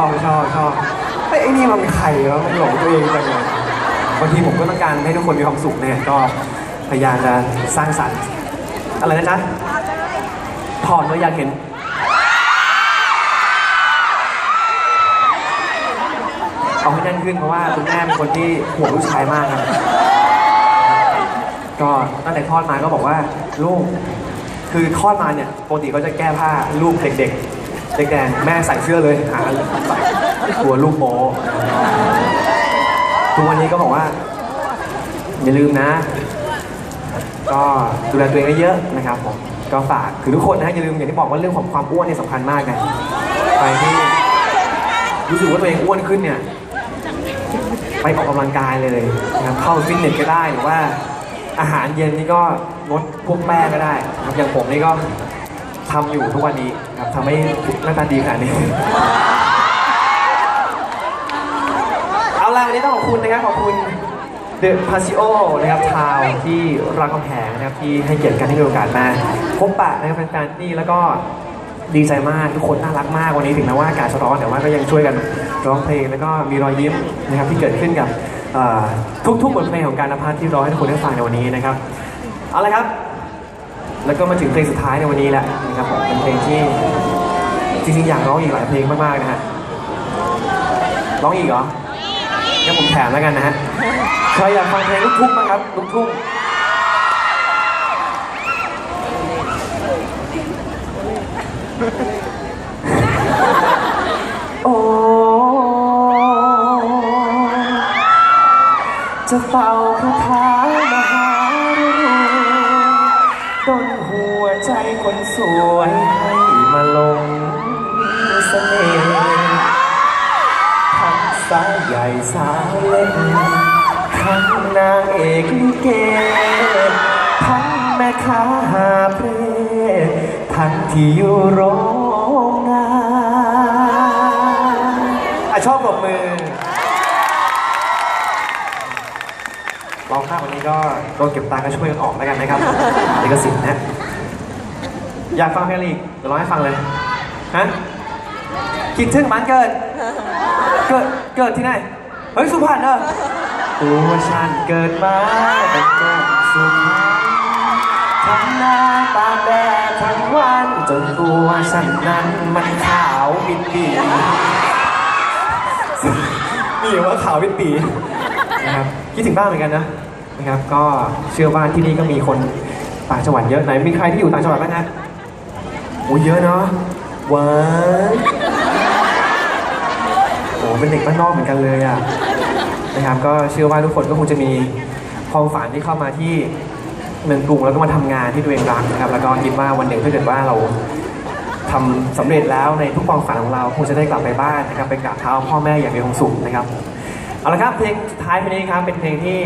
อบชอบชอบเฮ้ไอ้นี่มันใครวะมันหลงตัวเองจังเลยบางทีผมก็ต้องการให้ทุกคนมีความสุขเนี่ยก็พยายามจะสร้างสรรค์ อะไรนะจ๊ะถอดเลยอยากเห็น เอาให้แน่นขึ้นเพราะว่าคุณแม่เป็นคนที่ห่วงลูกชายมากครับ ก็ตั้งแต่คลอดมาก็บอกว่าลูกคือคลอดมาเนี่ยปกติเขาจะแก้ผ้าลูกเด็กๆ เด็กแดงแม่ใส่เสื้อเลยหาใส่กลัวลูกโป๊ทุกวันนี้ก็บอกว่า อย่าลืมนะ ก็ดูแลตัวเองเยอะๆนะครับผมก็ฝากคือทุกคนนะอย่าลืมอย่างที่บอกว่าเรื่องของความอ้วนเนี่ยสำคัญมากนะไปที่รู้สึกว่าตัวเองอ้วนขึ้นเนี่ยไปออกกำลังกายเลยนะครับเข้าฟิตเนสก็ได้หรือว่าอาหารเย็นนี่ก็งดพวกแป้งก็ได้นะครับอย่างผมนี่ก็ ทำอยู่ทุกวันนี้ครับทำให้หน้าตาดีขนาดนี้ เอาล่ะวันนี้ต้องขอบคุณนะครับขอบคุณ The Paseo นะครับทาวที่รามคำแหงนะครับที่ให้เกียรติกันที่มีโอกาสมาพบปะนะครับแฟนๆนี่แล้วก็ดีใจมากทุกคนน่ารักมากวันนี้ถึงแม้ว่าอากาศจะร้อนแต่ว่าก็ยังช่วยกันร้องเพลงแล้วก็มีรอยยิ้มนะครับที่เกิดขึ้นกับเอ่อทุกๆบทเพลงของการนภัสที่ร้องให้ทุกคนได้ฟังในวันนี้นะครับเอาละครับ แล้วก็มาถึงเพลงสุดท้ายในวันนี้แหละนะครับผมเป็นเพลงที่จริงๆอยากร้องอีกหลายเพลงมากๆนะฮะร้องอีกเหรองั้นผมแถมแล้วกันนะฮะใครอยากฟังเพลงลูกทุ่งบ้างครับลูกทุ่งโอ้จะเป่าคาถา คนสวยให้มาลงเสน่ห์ทั้งสาวใหญ่สาวเล็กทั้งนางเอกลิเกทั้งแม่ค้าหาเพลทั้งที่อยู่โรงงานอะชอบปรบมือร้องข้ามวันนี้ก็โดนเก็บตังค์ก็ช่วยกันออกแล้วกันนะครับลิขสิทธิ์นะ อยากฟังเพลงอะไรอีกเดี๋ยวร้องให้ฟังเลยฮะคิดถึงมันเกิด เกิดเกิดที่ไหนเฮ้ยสุพรรณเออตัวฉันเกิดมาเป็นคนสุพรรณทำหน้าตาแดดทั้งวันจนตัวฉันนั้นมันขาวปิดปีนี่ว่าขาวปิดปีนะครับคิดถึงบ้านเหมือนกันนะนะครับ ก็เชื่อว่าที่นี่ก็มีคนต่างจังหวัดเยอะไหนมีใครที่อยู่ต่างจังหวัดบ้างนะ โอ้เยอะเนาะว้ายโอ้เป็นเด็กบ้านนอกเหมือนกันเลยอะนะครับก็เชื่อว่าทุกคนก็คงจะมีความฝันที่เข้ามาที่เมืองกรุงแล้วก็มาทำงานที่ตัวเองรักนะครับแล้วก็คิดว่าวันหนึ่งถ้าเกิดว่าเราทำสำเร็จแล้วในทุกความฝันของเราคงจะได้กลับไปบ้านนะครับไปกราบเท้าพ่อแม่อย่างมีความสุขนะครับเอาละครับเพลงสุดท้ายเพลงนี้ครับเป็นเพลงที่